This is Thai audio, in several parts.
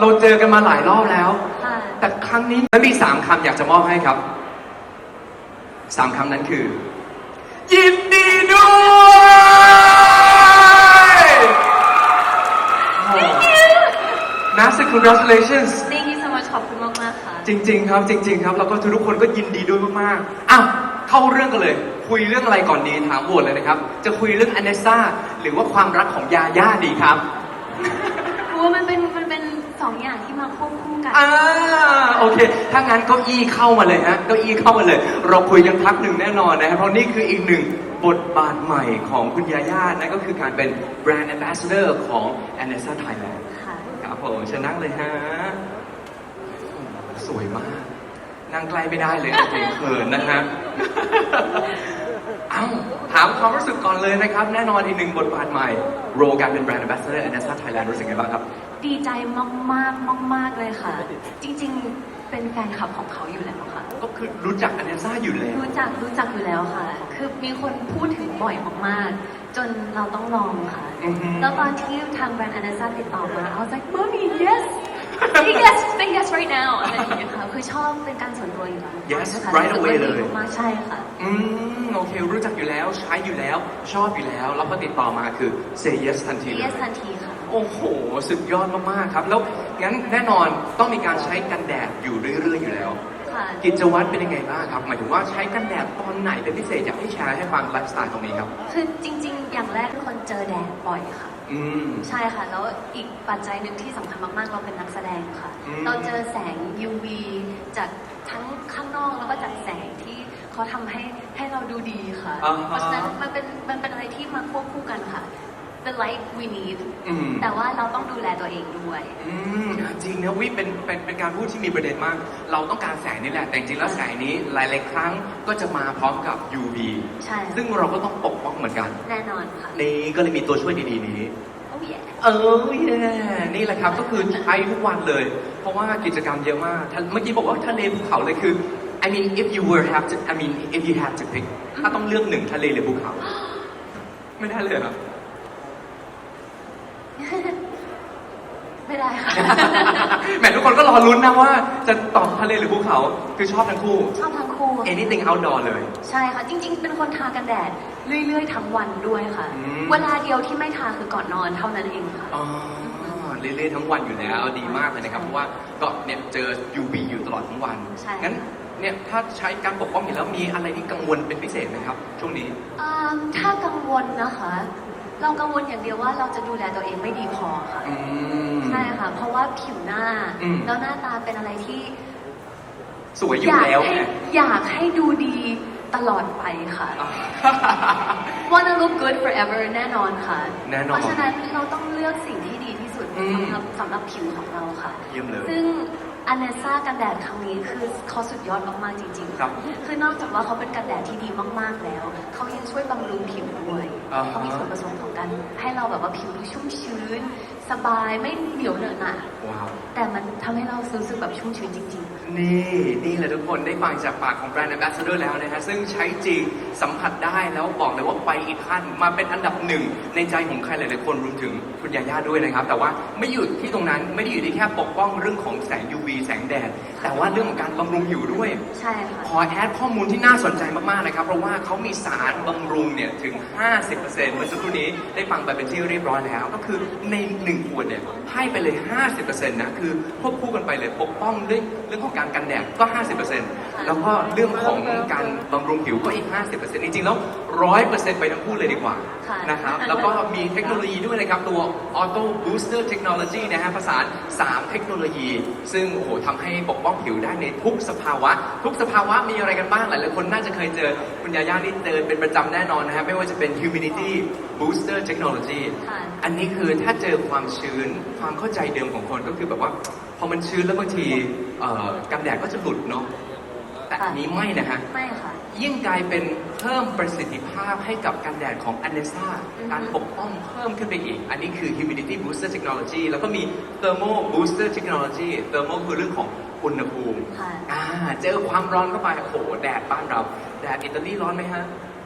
เราเจอกันมาหลายรอบแล้ว ค่ะ แต่ครั้งนี้มันมีสามคำอยากจะมอบให้ครับสามคำนั้นคือ ยินดีด้วยนะสิ congratulations Thank you so much ขอบคุณมากมากๆค่ะ จริง ๆ ครับจริง ๆ ครับ แล้วก็ทุกๆคนก็ยินดีด้วยมากๆอ้าวเข้าเรื่องกันเลย คุยเรื่องอะไรก่อนดีถามบวชเลยนะครับ จะคุยเรื่องอเนซ่าหรือว่าความรักของยาย่าดีครับ อ่าโอเค ถ้างั้นเก้าอี้เข้ามาเลยฮะเก้าอี้เข้ามาเลย เราคุยกันพักหนึ่งแน่นอนนะครับเพราะนี่คืออีกหนึ่งบทบาทใหม่ของคุณยาย่านั่นก็คือการเป็นแบรนด์ a m b a s s a d o r ของ a n e s s a Thailand ค่ะ ครับผมเชิญนั่งเลยฮะ สวยมาก นั่งใกล้ไม่ได้เลยจริงๆเขินนะฮะ เอ้าถามความรู้สึกก่อนเลยนะครับ แน่นอนอีกหนึ่งบทบาทใหม่ โรการเป็นแบรนด์ a m b a s s a d o r a n e s s a Thailand รู้สึกไงบ้างครับ ดีใจมากมากมากๆมากๆเลยค่ะ จริง ๆ เป็นแฟนคลับของเขาอยู่แล้วค่ะ ก็คือรู้จักอเนซ่าอยู่แล้ว รู้จักรู้จักอยู่แล้วค่ะ คือมีคนพูดถึงบ่อยมากๆ จนเราต้องลองค่ะอือฮึแล้วตอนที่ทางแบรนด์อนาซาติดต่อมา I was like mommy yes say yes say yes right now อะไรอย่างเงี้ยค่ะคือชอบเป็นการส่วนตัวอยู่แล้ว Yes นะคะ right รู้สึก away ว่าดีเลยมากๆใช่ค่ะ อืมโอเครู้จักอยู่แล้วใช้อยู่แล้วชอบอยู่แล้ว แล้วพอติดต่อมาคือ say yes ทันทีเลย yes ทันทีค่ะ โอ้โห สุดยอดมากๆครับ แล้วงั้นแน่นอนต้องมีการใช้กันแดดอยู่เรื่อยๆอยู่แล้ว ค่ะ กิจวัตรเป็นยังไงบ้างครับ หมายถึงว่าใช้กันแดดตอนไหนเป็นพิเศษอยากให้แชร์ให้ฟังไลฟ์สไตล์ตรงนี้ครับ คือจริง ๆ อย่างแรกทุกคนเจอแดดบ่อยค่ะ อืม ใช่ค่ะ แล้วอีกปัจจัยหนึ่งที่สำคัญมากๆ เราเป็นนักแสดงค่ะ อืม เราเจอแสง UV จากทั้งข้างนอกแล้วก็จากแสงที่ เขาทำให้ให้เราดูดีค่ะ อ่าฮะเพราะฉะนั้นมันเป็นมันเป็นอะไรที่มาควบคู่กันค่ะ the light we need อืม แต่ว่าเราต้องดูแลตัวเองด้วย อืมจริงนะวิเป็นเป็นเป็นการพูดที่มีประเด็นมาก เราต้องการแสงนี่แหละแต่จริงๆแล้วแสงนี้หลายๆครั้งก็จะมาพร้อมกับ UV ใช่ ซึ่งเราก็ต้องปกป้องเหมือนกัน แน่นอนค่ะ นี่ก็เลยมีตัวช่วยดีๆนี้โอ้ยเออแย่นี่แหละครับก็คือใช้ทุกวันเลย เพราะว่ากิจกรรมเยอะมากท่านเมื่อกี้บอกว่าทะเลภูเขาเลยคือ I mean if you were have to I mean if you had to pick ถ้าต้องเลือกหนึ่งทะเลหรือภูเขา ไม่ได้เลยครับ ไม่ได้ค่ะ แหมทุกคนก็รอลุ้นนะว่า จะตอบทะเลหรือภูเขา คือชอบทั้งคู่ ชอบทั้งคู่ anything outdoor เลย ใช่ค่ะ จริง ๆ เป็นคนทากันแดด เรื่อยๆ ทั้งวันด้วยค่ะ อืม เวลาเดียวที่ไม่ทาคือก่อนนอนเท่านั้นเองค่ะ อ๋อเรื่อยๆทั้งวันอยู่แล้วดีมากเลยนะครับ เพราะว่าก็เนี่ยเจอ UV อยู่ตลอดทั้งวัน ใช่ งั้น เนี่ยถ้าใช้การปกป้องอยู่แล้วมีอะไรที่กังวลเป็นพิเศษไหมครับ ช่วงนี้ อ่าถ้ากังวลนะคะ เรากังวลอย่างเดียวว่าเราจะดูแลตัวเองไม่ดีพอค่ะ อืม ใช่ค่ะ เพราะว่าผิวหน้า อืม แล้วหน้าตาเป็นอะไรที่สวยอยู่อยากแล้วให้ไง อยากให้ดูดีตลอดไปค่ะ wanna look good forever แน่นอนค่ะ แน่นอนเพราะฉะนั้นเราต้องเลือกสิ่งที่ดีที่สุดอืมสำหรับสำหรับผิวของเราค่ะ เยี่ยมเลย ซึ่ง อเนซ่ากันแดดครั้งนี้คือเขาสุดยอดมากๆจริงๆครับคือนอกจากว่าเขาเป็นกันแดดที่ดีมากๆแล้ว เขายังช่วยบำรุงผิวด้วยอ่าฮะเขามีส่วนผสมของการให้เราแบบว่าผิวดูชุ่มชื้นสบายไม่เหนียวเหนอะหนะว้าว แต่มันทำให้เรารู้สึกแบบชุ่มชื้นจริง นี่ นี่แหละทุกคนได้ฟังจากปากของแบรนด์ Ambassador แล้วนะฮะ ซึ่งใช้จริงสัมผัสได้แล้วบอกเลยว่าไปอีกขั้นมาเป็นอันดับหนึ่ง ในใจของใครหลายๆคนรวมถึงคุณยาย่าด้วยนะครับ แต่ว่าไม่หยุดที่ตรงนั้นไม่ได้อยู่ที่แค่ปกป้องเรื่องของแสง UV แสงแดด แต่ว่าเรื่องของการบำรุงผิวด้วย ๆ ใช่ค่ะ ขอแอดข้อมูลที่น่าสนใจมาก ๆ นะครับ เพราะว่าเขามีสารบำรุงเนี่ย ถึง 50%เมื่อสักครู่นี้ได้ฟังไปเป็นที่เรียบร้อยแล้ว ก็คือใน1ขวดเนี่ยให้ไปเลย 50%นะคือควบคู่กันไปเลยปกป้องเรื่องเรื่องของการกันแดดก็ 50%แล้วก็เรื่องของการบำรุงผิวก็อีก 50%จริงๆแล้ว 100%ไปทั้งคู่เลยดีกว่าค่ะนะครับแล้วก็มีเทคโนโลยีด้วยนะครับ ตัว Auto Booster Technology นะฮะผสาน 3 เทคโนโลยี ซึ่งโอ้โหทำให้ปกป้องผิวได้ในทุกสภาวะ ทุกสภาวะมีอะไรกันบ้างหลายๆคนน่าจะเคยเจอคุณยาย่านี่เจอเป็นประจำแน่นอนนะฮะไม่ว่าจะเป็น Humidity Booster Technology ค่ะ อันนี้คือถ้าเจอความชื้น ความเข้าใจเดิมของคนก็คือแบบว่า พอมันชื้นแล้วบางทีเอ่อกันแดดก็จะหลุดเนาะแต่อันนี้ไม่นะฮะ ไม่ค่ะ ยิ่งกลายเป็นเพิ่มประสิทธิภาพให้กับกันแดดของ a n e s a อืมการปกป้องเพิ่มขึ้นไปอีก อันนี้คือ humidity booster technology แล้วก็มี thermal booster technology thermal คือเรื่องของอุณหภูมิค่ะ อ่าเจอความร้อนเข้าไปโอ้โหแดดบ้านเรา แดดอิตาลีร้อนไหมฮะ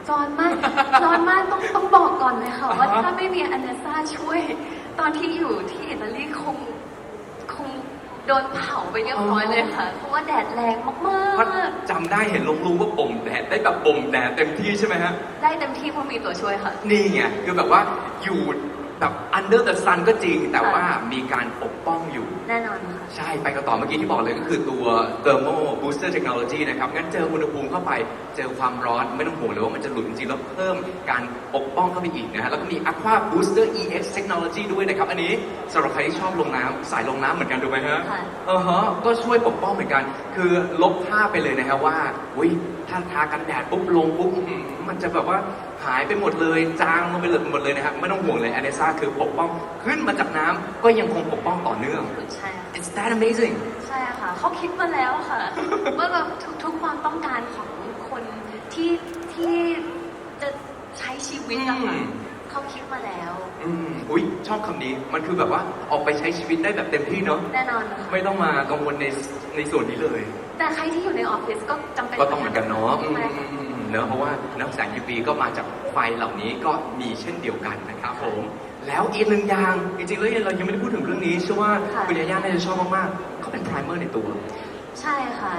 ร้อนมาก ร้อนมากต้องต้องบอกก่อนเลยค่ะว่าถ้าไม่มีอเนซ่าช่วย ตอนที่อยู่ที่อิตาลีคงคงโดนเผาไปเรียบร้อยเลยค่ะ เพราะว่าแดดแรงมเพราะากจำได้เห็นลงรูปว่าบ่มแดดได้แบบบ่มแดดเต็มที่ใช่ไหมฮะๆได้เต็มที่เพราะมีตัวช่วยค่ะ นี่ไงคือแบบว่าอยู่ แบบ under the sun ก็จริง แต่ว่ามีการปกป้องอยู่ แน่นอนค่ะ ใช่ไปกันต่อเมื่อกี้ที่บอกเลยก็คือตัว thermal booster technology นะครับ งั้นเจออุณหภูมิเข้าไปเจอความร้อนไม่ต้องห่วงเลยว่ามันจะหลุดจริงๆแล้วเพิ่มการปกป้องเข้าไปอีกนะฮะแล้วก็มี aqua booster ex technology ด้วยนะครับ อันนี้สำหรับใครที่ชอบลงน้ำสายลงน้ำเหมือนกันถูกไหมฮะค่ะ เออฮะก็ช่วยปกป้องเหมือนกัน คือลบภาพไปเลยนะครับว่าอุ้ยถ้าทากันแดดปุ๊บลงปุ๊บอื้อหือมันจะแบบว่า หายไปหมดเลยจางลงไปหมดเลยนะครับไม่ต้องห่วงเลยอเนซ่าคือปกป้องขึ้นมาจากน้ำก็ยังคงปกป้องต่อเนื่อง ใช่ค่ะ It's that amazing ใช่ค่ะเขาคิดมาแล้วค่ะ ว่าแบบทุกๆความต้องการของคนที่ที่จะใช้ชีวิตอะค่ะอืม เขาคิดมาแล้ว อืมอุ้ยชอบคำนี้มันคือแบบว่าออกไปใช้ชีวิตได้แบบเต็มที่เนาะแน่นอนค่ะไม่ต้องมากังวลในในส่วนนี้เลย แต่ใครที่อยู่ในออฟฟิศก็จำเป็นก็ต้องเหมือนกันเนาะอืมใช่อืค่ะมอืม เนอะเพราะว่าน้ำแสง UV ก็มาจากไฟเหล่านี้ก็มีเช่นเดียวกันนะครับผมแล้วอีกหนึ่งอย่างจริงๆแล้วเรายังไม่ได้พูดถึงเรื่องนี้เชื่อว่าค่ะ คุณยาย่าน่าจะชอบมากๆเขาเป็นไพรเมอร์ในตัว ใช่ค่ะ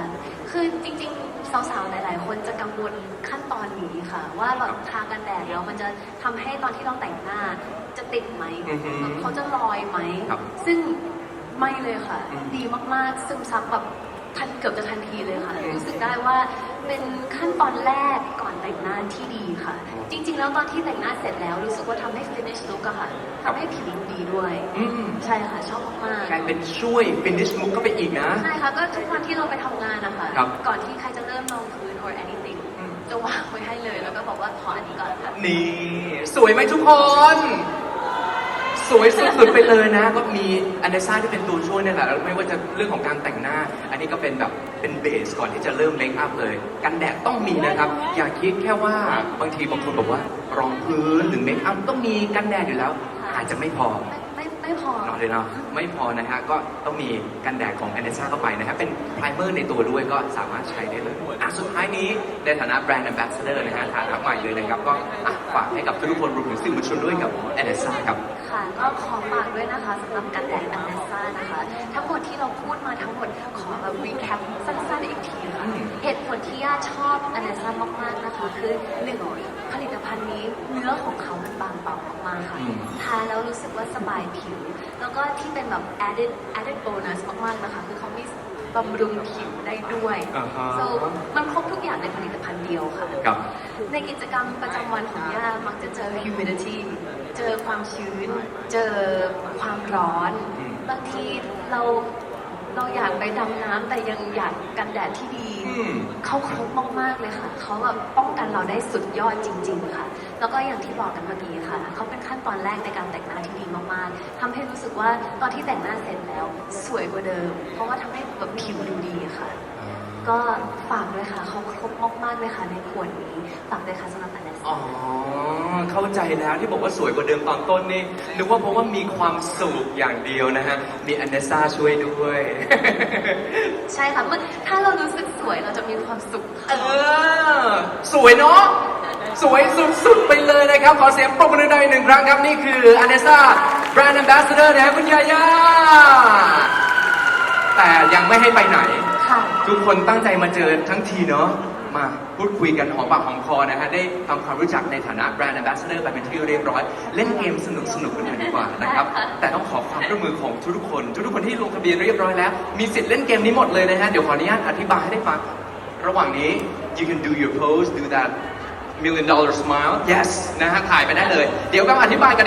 คือจริงๆ สาวๆ หลายๆ คนจะกังวลขั้นตอนนี้ค่ะ ว่าแบบทากันแดดแล้วมันจะทำให้ตอนที่เราแต่งหน้า จะติดไหม อือหือเขาจะลอยไหม ครับซึ่งไม่เลยค่ะ อืมดีมากๆ ซึมซับแบบทันเกือบจะทันทีเลยค่ะ อืม รู้สึกได้ว่า เป็นขั้นตอนแรกก่อนแต่งหน้าที่ดีค่ะอ๋อจริง ๆ แล้วตอนที่แต่งหน้าเสร็จแล้วรู้สึกว่าทำให้ finish look อะค่ะทำให้ผิวดูดีด้วย อืมใช่ค่ะ ชอบมากๆกลายเป็นช่วย finish look เข้าไปอีกนะใช่ค่ะ ก็ทุกวันที่เราไปทำงานนะคะครับ ก่อนที่ใครจะเริ่มลงพื้น or anything อืมจะวางไว้ให้เลย แล้วก็บอกว่าขออันนี้ก่อนค่ะ นี่ สวยไหมทุกคน สวยสุดๆไปเลยนะ ก็มีอันเดซ่าที่เป็นตัวช่วยเนี่ยแหละแล้วไม่ว่าจะเรื่องของการแต่งหน้า อันนี้ก็เป็นแบบเป็นเบสก่อนที่จะเริ่มเมคอัพเลย กันแดดต้องมีนะครับ อย่าคิดแค่ว่าบางทีบางคนบอกว่ารองพื้นหรือเมคอัพต้องมีกันแดดอยู่แล้ว อาจจะไม่พอไม่ไม่ไม่พอนอนเลยเนาะไม่พอนะฮะก็ต้องมีกันแดดของ a n น e s a เข้าไปนะครับเป็นไพรเมอร์ในตัวด้วยก็สามารถใช้ได้เลยอะสุดท้ายนี้ในฐานะแบรนด์ a m b a s s a d o r นะฮะฐานะใหม่เลยนะครับก็อะฝากให้กับทุกคนรวมถึงสื่อมวลชนด้วยกับ a n น e s a ครับ ค่ะก็ขอฝากด้วยนะคะสำหรับกันแดดอันเนซ่านะคะ ทั้งหมดที่เราพูดมาทั้งหมดขอแบบ recap สั้นๆอีกทีค่ะอืมเหตุผลที่ย่าชอบอันเนซ่ามากๆนะคะ คือหนึ่งผลิตภัณฑ์นี้เนื้อของเขามันบางเบามากๆค่ะอืมทาแล้วรู้สึกว่าสบายผิว แล้วก็ที่เป็นแบบ added added bonus มากๆนะคะ คือเขามีบำรุงผิวได้ด้วยอ่าฮะ so มันครบทุกอย่างในผลิตภัณฑ์เดียวค่ะครับในกิจกรรมประจำวันของย่ามักจะเจอ humidity เจอความชื้น เจอความร้อนอืมบางทีเราเราอยากไปดำน้ำแต่ยังอยากกันแดดที่ดีอืมเขาครบมากๆเลยค่ะ เขาแบบป้องกันเราได้สุดยอดจริง ๆ ค่ะ แล้วก็อย่างที่บอกกันเมื่อกี้ค่ะ เขาเป็นขั้นตอนแรกในการแต่งหน้าที่ดีมากๆทำให้รู้สึกว่าตอนที่แต่งหน้าเสร็จแล้ว สวยกว่าเดิม เพราะว่าทำให้แบบผิวดูดีค่ะ ก็ฝากด้วยค่ะเขาครบมากๆเลยค่ะในขวดนี้ฝากด้วยค่ะสำหรับอันเนสอ๋อ เข้าใจแล้วที่บอกว่าสวยกว่าเดิมตอนต้นนี่นึกว่าเพราะว่ามีความสุขอย่างเดียวนะฮะ มีอันเดซ่าช่วยด้วย ใช่ค่ะมันถ้าเรารู้สึกสวยเราจะมีความสุขเอค่ะอ สวยเนาะ สวยสุดๆไปเลยนะครับ ขอเสียงปรบมือได้หนึ่งครั้งครับ นี่คืออันเดซ่าแบรนด์ a m b a s s a d o r นะฮะคุณยาย่า แต่ยังไม่ให้ไปไหนค่ะ ทุกคนตั้งใจมาเจอทั้งทีเนาะมาพูดคุยกันหอมปากหอมคอนะฮะได้ทำความรู้จักในฐานะแบรนด์ a m b a s s a d o r ไปเป็นที่เรียบร้อย เล่นเกมสนุกสนุกๆกันหน่อยดีกว่านะครับได้ค่ะแต่ต้องขอความร่วมมือของทุกๆคน ทุกๆคนที่ลงทะเบียนเรียบร้อยแล้ว มีสิทธิ์เล่นเกมนี้หมดเลยนะฮะเดี๋ยวขออนุญาตอธิบายให้ได้ฟังระหว่างนี้ you can do your pose do that million dollar smile yes นะฮะถ่ายไปได้เลย เดี๋ยวก็มาอธิบายกัน